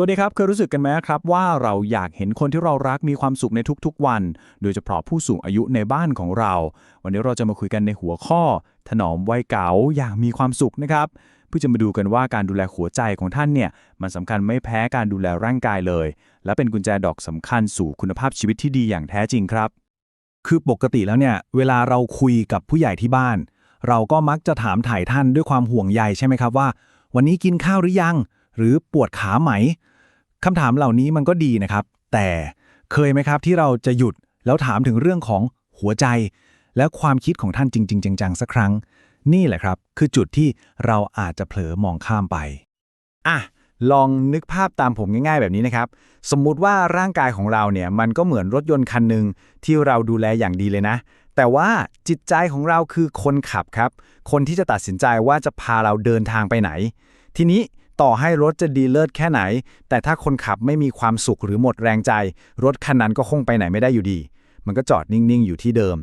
สวัสดีครับ เคยรู้สึกกันไหมครับ ว่าเราอยากเห็นคนที่เรารักมีความสุขในทุกๆวัน โดยเฉพาะผู้สูงอายุในบ้านของเรา วันนี้เราจะมาคุยกันในหัวข้อ ถนอมวัยเก่าอย่างมีความสุขนะครับ เพื่อจะมาดูกันว่าการดูแลหัวใจของท่านเนี่ย มันสำคัญไม่แพ้การดูแลร่างกายเลย และเป็นกุญแจดอกสำคัญสู่คุณภาพชีวิตที่ดีอย่างแท้จริงครับ คือปกติแล้วเนี่ยเวลาเราคุยกับผู้ใหญ่ที่บ้าน เราก็มักจะถามถ่ายท่านด้วยความห่วงใยใช่ไหมครับว่า วันนี้กินข้าวหรือยัง หรือปวดขาไหม คำถามเหล่านี้มันก็ดีนะครับ แต่เคยไหมครับที่เราจะหยุดแล้วถามถึงเรื่องของหัวใจ และความคิดของท่านจริง ๆ จังๆสักครั้ง นี่แหละครับ คือจุดที่เราอาจจะเผลอมองข้ามไปอะลองนึกภาพตามผมง่าย ๆ แบบนี้นะครับ สมมุติว่าร่างกายของเราเนี่ยมันก็เหมือนรถยนต์คันหนึ่งที่เราดูแลอย่างดีเลยนะ แต่ว่าจิตใจของเราคือคนขับครับ คนที่จะตัดสินใจว่าจะพาเราเดินทางไปไหน ทีนี้ ต่อให้รถจะดีเลิศแค่ไหน แต่ถ้าคนขับไม่มีความสุขหรือหมดแรงใจ รถคันนั้นก็คงไปไหนไม่ได้อยู่ดี มันก็จอดนิ่ง ๆ อยู่ที่เดิม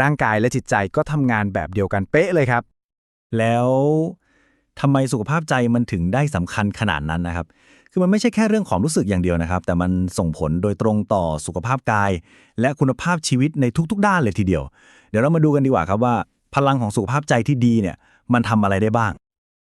ร่างกายและจิตใจก็ทำงานแบบเดียวกันเป๊ะเลยครับ แล้วทำไมสุขภาพใจมันถึงได้สำคัญขนาดนั้นนะครับ คือมันไม่ใช่แค่เรื่องของรู้สึกอย่างเดียวนะครับ แต่มันส่งผลโดยตรงต่อสุขภาพกาย และคุณภาพชีวิตในทุกๆ ด้านเลยทีเดียว เดี๋ยวเรามาดูกันดีกว่าครับว่า พลังของสุขภาพใจที่ดีเนี่ยมันทำอะไรได้บ้าง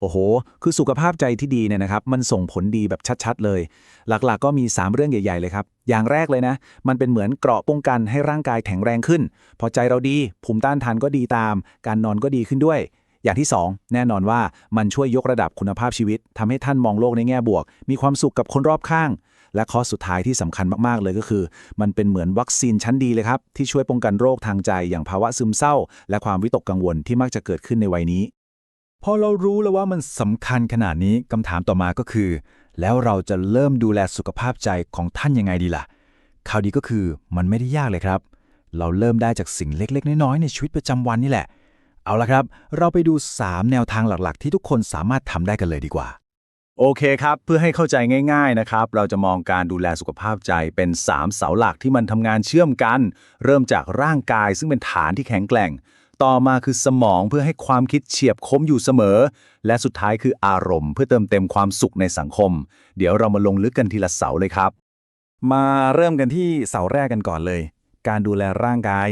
โอ้โห คือสุขภาพใจที่ดีเนี่ยนะครับ มันส่งผลดีแบบชัดๆ เลย หลักๆ ก็มี 3 เรื่องใหญ่ๆ เลยครับ อย่างแรกเลยนะ มันเป็นเหมือนเกราะป้องกันให้ร่างกายแข็งแรงขึ้น พอใจเราดี ภูมิต้านทานก็ดีตาม การนอนก็ดีขึ้นด้วย อย่างที่ 2 แน่นอนว่ามันช่วยยกระดับคุณภาพชีวิตทำให้ท่านมองโลกในแง่บวก มีความสุขกับคนรอบข้าง และข้อสุดท้ายที่สำคัญมากๆ เลยก็คือ มันเป็นเหมือนวัคซีนชั้นดีเลยครับ ที่ช่วยป้องกันโรคทางใจ อย่างภาวะซึมเศร้า และความวิตกกังวลที่มักจะเกิดขึ้นในวัยนี้ พอเรารู้แล้วว่ามันสำคัญขนาดนี้คำถามต่อมาก็คือ แล้วเราจะเริ่มดูแลสุขภาพใจของท่านยังไงดีล่ะข่าวดีก็คือมันไม่ได้ยากเลยครับ เราเริ่มได้จากสิ่งเล็ก ๆ น้อยๆในชีวิตประจำวันนี่แหละ เอาละครับ เราไปดู 3 แนวทางหลักๆ ที่ทุกคนสามารถทำได้กันเลยดีกว่า โอเคครับ เพื่อให้เข้าใจง่าย ๆนะครับ เราจะมองการดูแลสุขภาพใจเป็น 3 เสาหลักที่มันทำงานเชื่อมกัน เริ่มจากร่างกายซึ่งเป็นฐานที่แข็งแกร่ง ต่อมาคือสมองเพื่อให้ความคิดเฉียบคมอยู่เสมอ และสุดท้ายคืออารมณ์ เพื่อเติมเต็มความสุขในสังคม เดี๋ยวเรามาลงลึกกันทีละเสาเลยครับ มาเริ่มกันที่เสาแรกกันก่อนเลย การดูแลร่างกาย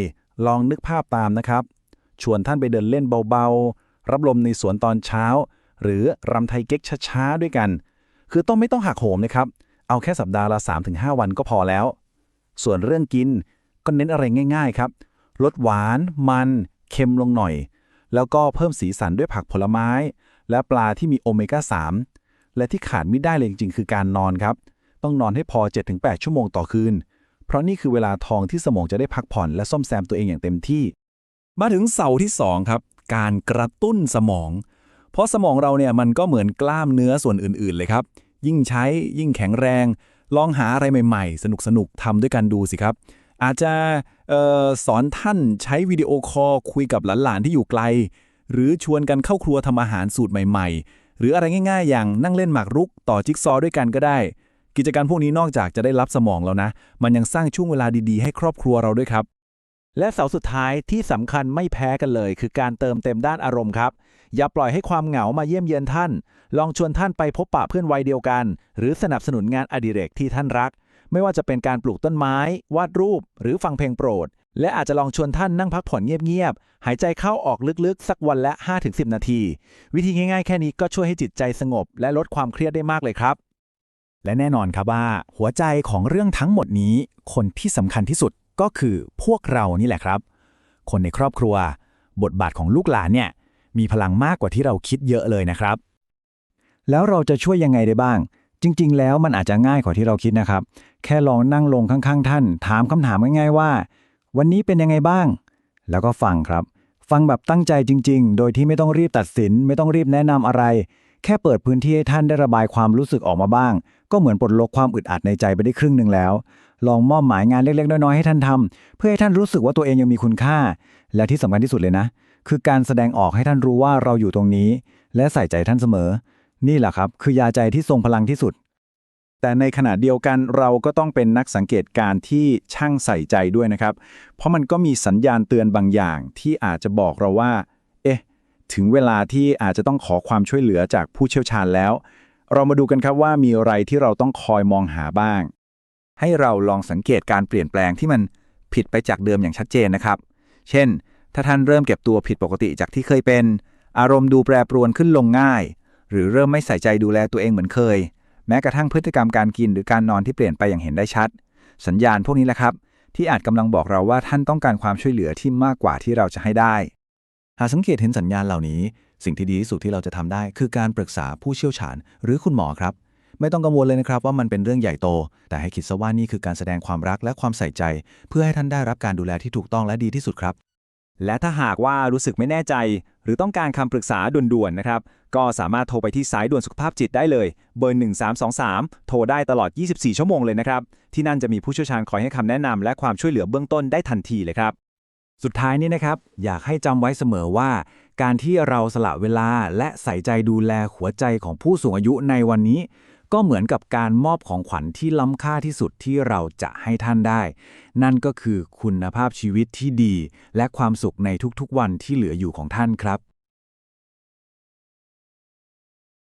ลองนึกภาพตามนะครับ ชวนท่านไปเดินเล่นเบาๆ รับลมในสวนตอนเช้า หรือรำไทยเก๊กช้าๆด้วยกัน คือต้องไม่ต้องหักโหมนะครับ เอาแค่สัปดาห์ละ 3-5 วันก็พอแล้ว ส่วนเรื่องกินก็เน้นอะไรง่าย ๆ ครับ ลดหวาน มัน เค็มลงหน่อย แล้วก็เพิ่มสีสันด้วยผักผลไม้ และปลาที่มีโอเมก้า 3 และที่ขาดไม่ได้เลยจริงๆ คือการนอนครับ ต้องนอนให้พอ 7-8 ชั่วโมงต่อคืน เพราะนี่คือเวลาทองที่สมองจะได้พักผ่อนและซ่อมแซมตัวเองอย่างเต็มที่ มาถึงเสาที่ 2 ครับ การกระตุ้นสมอง เพราะสมองเราเนี่ยมันก็เหมือนกล้ามเนื้อส่วนอื่นๆเลยครับ ยิ่งใช้ยิ่งแข็งแรง ลองหาอะไรใหม่ๆ สนุกๆทำด้วยกันดูสิครับ อาจจะออสอนท่านใช้วิดีโอคอลคุยกับหลานๆที่อยู่ไกล หรือชวนกันเข้าครัวทำอาหารสูตรใหม่ๆ หรืออะไรง่ายๆ อย่างนั่งเล่นหมากรุกต่อจิ๊กซอด้วยกันก็ได้ กิจการพวกนี้นอกจากจะได้รับสมองแล้วนะ มันยังสร้างช่วงเวลาดีๆ ให้ครอบครัวเราด้วยครับ และเสาสุดท้ายที่สำคัญไม่แพ้กันเลย คือการเติมเต็มด้านอารมณ์ครับอย่าปล่อยให้ความเหงามาเยี่ยมเยียนท่าน ลองชวนท่านไปพบปะเพื่อนวัยเดียวกัน หรือสนับสนุนงานอดิเรกที่ท่านรัก ไม่ว่าจะเป็นการปลูกต้นไม้ วาดรูป หรือฟังเพลงโปรด และอาจจะลองชวนท่านนั่งพักผ่อนเงียบๆ หายใจเข้าออกลึกๆ สักวันละ 5-10 นาที วิธีง่ายๆ แค่นี้ก็ช่วยให้จิตใจสงบ และลดความเครียดได้มากเลยครับ และแน่นอนครับว่า หัวใจของเรื่องทั้งหมดนี้ คนที่สำคัญที่สุดก็คือพวกเรานี่แหละครับ คนในครอบครัว บทบาทของลูกหลานเนี่ยมีพลังมากกว่าที่เราคิดเยอะเลยนะครับ แล้วเราจะช่วยยังไงได้บ้าง จริง ๆ แล้วมันอาจจะง่ายกว่าที่เราคิดนะครับ แค่ลองนั่งลงข้าง ๆ ท่าน ถามคำถามง่ายๆว่า วันนี้เป็นยังไงบ้าง แล้วก็ฟังครับ ฟังแบบตั้งใจจริง ๆ โดยที่ไม่ต้องรีบตัดสิน ไม่ต้องรีบแนะนำอะไร แค่เปิดพื้นที่ให้ท่านได้ระบายความรู้สึกออกมาบ้าง ก็เหมือนปลดล็อกความอึดอัดในใจไปได้ครึ่งหนึ่งแล้ว ลองมอบหมายงานเล็กๆน้อยๆให้ท่านทำเพื่อให้ท่านรู้สึกว่าตัวเองยังมีคุณค่า และที่สำคัญที่สุดเลยนะ คือการแสดงออกให้ท่านรู้ว่าเราอยู่ตรงนี้ และใส่ใจท่านเสมอ นี่แหละครับ คือยาใจที่ทรงพลังที่สุด แต่ในขณะเดียวกันเราก็ต้องเป็นนักสังเกตการณ์ที่ช่างใส่ใจด้วยนะครับ เพราะมันก็มีสัญญาณเตือนบางอย่างที่อาจจะบอกเราว่า เอ๊ะ ถึงเวลาที่อาจจะต้องขอความช่วยเหลือจากผู้เชี่ยวชาญแล้ว เรามาดูกันครับว่ามีอะไรที่เราต้องคอยมองหาบ้าง ให้เราลองสังเกตการเปลี่ยนแปลงที่มันผิดไปจากเดิมอย่างชัดเจนนะครับ เช่น ถ้าท่านเริ่มเก็บตัวผิดปกติจากที่เคยเป็น อารมณ์ดูแปรปรวนขึ้นลงง่าย หรือเริ่มไม่ใส่ใจดูแลตัวเองเหมือนเคย แม้กระทั่งพฤติกรรมการกินหรือการนอนที่เปลี่ยนไปอย่างเห็นได้ชัด สัญญาณพวกนี้แหละครับ ที่อาจกำลังบอกเราว่าท่านต้องการความช่วยเหลือที่มากกว่าที่เราจะให้ได้ หากสังเกตเห็นสัญญาณเหล่านี้ สิ่งที่ดีที่สุดที่เราจะทำได้ คือการปรึกษาผู้เชี่ยวชาญ หรือคุณหมอครับ ไม่ต้องกังวลเลยนะครับว่ามันเป็นเรื่องใหญ่โต แต่ให้คิดซะว่านี่คือการแสดงความรักและความใส่ใจ เพื่อให้ท่านได้รับการดูแลที่ถูกต้องและดีที่สุดครับ และถ้าหากว่ารู้สึกไม่แน่ใจ หรือต้องการคำปรึกษาด่วนๆนะครับ ก็สามารถโทรไปที่สายด่วนสุขภาพจิตได้เลย เบอร์ 1323 โทรได้ตลอด 24 ชั่วโมงเลยนะครับ ที่นั่นจะมีผู้เชี่ยวชาญคอยให้คำแนะนำและความช่วยเหลือเบื้องต้นได้ทันทีเลยครับ สุดท้ายนี้นะครับ อยากให้จำไว้เสมอว่า การที่เราสละเวลาและใส่ใจดูแลหัวใจของผู้สูงอายุในวันนี้ ก็เหมือนกับการมอบของขวัญที่ล้ำค่าที่สุดที่เราจะให้ท่านได้ นั่นก็คือคุณภาพชีวิตที่ดี และความสุขในทุกๆวันที่เหลืออยู่ของท่านครับ